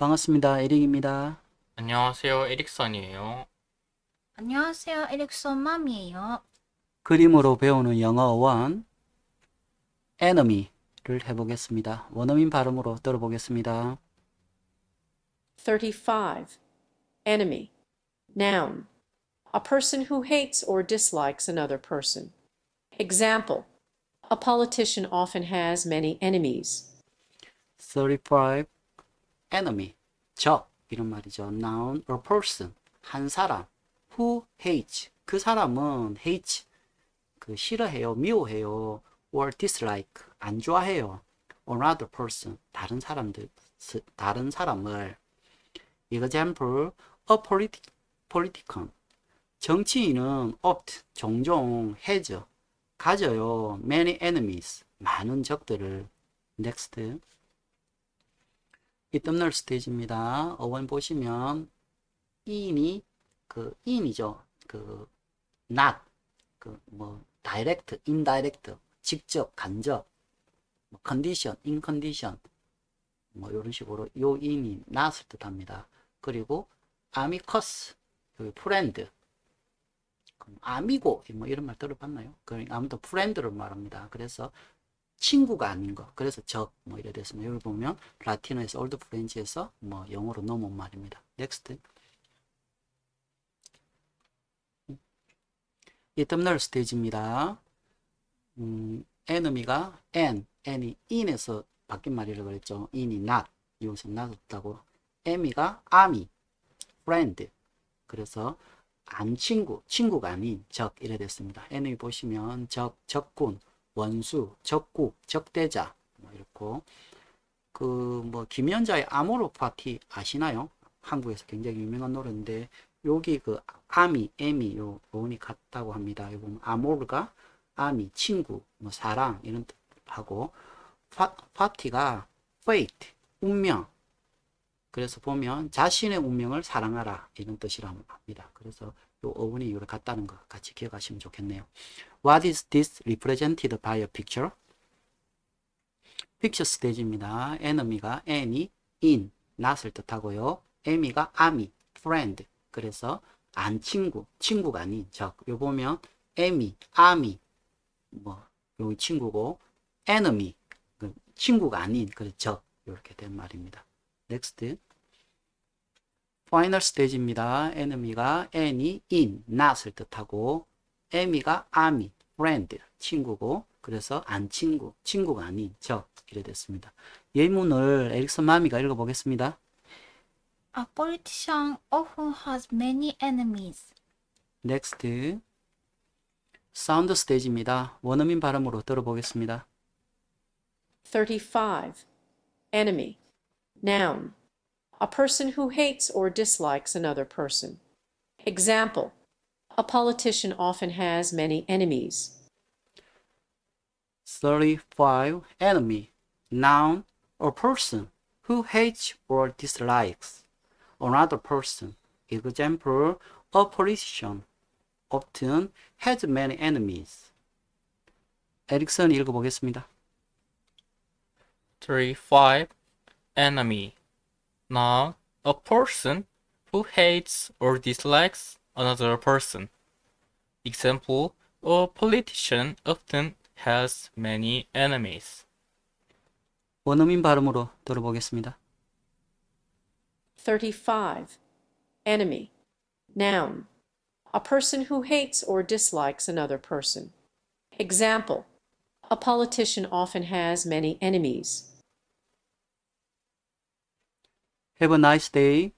반갑습니다. 에릭입니다. 안녕하세요. 에릭선이에요. 안녕하세요. 에릭son 맘이에요. 그림으로 배우는 영어 원 enemy를 해보겠습니다. 원어민 발음으로 들어보겠습니다. 35. Enemy. Noun. A person who hates or dislikes another person. Example. A politician often has many enemies. 35 enemy 적 이런 말이죠. noun or person 한 사람 who hates 그 사람은 hates 그 싫어해요, 미워해요 or dislike 안 좋아해요 another person 다른 사람들 스- 다른 사람을 example a politi- politician 정치인은 oft 종종 has 가져요 many enemies 많은 적들을 next 이 덤널 스테이지입니다. 어원 보시면 in이 그 in이죠. 그 not 그뭐 direct, indirect 직접, 간접 뭐 condition, in condition 뭐 이런 식으로 요 in이 not을 뜻합니다. 그리고 amicus 그 friend 그 아미고 뭐 이런 말 들어봤나요? 그 아무튼 friend를 말합니다. 그래서 친구가 아닌 거. 그래서 적, 뭐 이래 됐습니다. 여기 보면 라틴어에서 올드 프렌치에서 뭐 영어로 넘어온 말입니다. 넥스트. 이 덤널 스테이지입니다. 음, enemy가 n, n이 in에서 바뀐 말이라고 그랬죠. in이 not, 여기서 not 없다고. amy가 army, friend. 그래서 안 친구, 친구가 아닌 적 이래 됐습니다. enemy 보시면 적, 적군, 원수, 적국, 적대자 뭐 이렇고 그 뭐 김연자의 아모르 파티 아시나요? 한국에서 굉장히 유명한 노래인데 여기 그 아미, 에미 요 부분이 같다고 합니다. 여기 보면 아모르가 아미, 친구, 뭐 사랑 이런 뜻하고 파, 파티가 fate, 운명 그래서 보면 자신의 운명을 사랑하라 이런 뜻이라고 합니다. 그래서 요 어원이 이걸 같다는 거 같이 기억하시면 좋겠네요. What is this represented by a picture? 픽처 스테이지입니다. enemy가 any, in, not을 뜻하고요. amy가 army, friend. 그래서 안 친구, 친구가 아닌 적. 요 보면 ammy, army, 뭐 여기 친구고 enemy, 그 친구가 아닌 그 적. 이렇게 된 말입니다. Next. 파이널 스테이지입니다. enemy가 any, in, not을 뜻하고 amy가 army, friend, 친구고 그래서 안 친구, 친구가 아닌 적 이래 됐습니다. 예문을 에릭슨 마미가 읽어보겠습니다. A politician often has many enemies. 넥스트 사운드 스테이지입니다. 원어민 발음으로 들어보겠습니다. 35. Enemy. Noun. A person who hates or dislikes another person. Example. A politician often has many enemies. 35 enemy noun a person who hates or dislikes another person example a politician often has many enemies 에릭슨 읽어보겠습니다. 35. Enemy. Noun. A person who hates or dislikes another person. Example. A politician often has many enemies. 원어민 발음으로 들어보겠습니다. 35. Enemy. Noun. A person who hates or dislikes another person. Example. A politician often has many enemies. Have a nice day.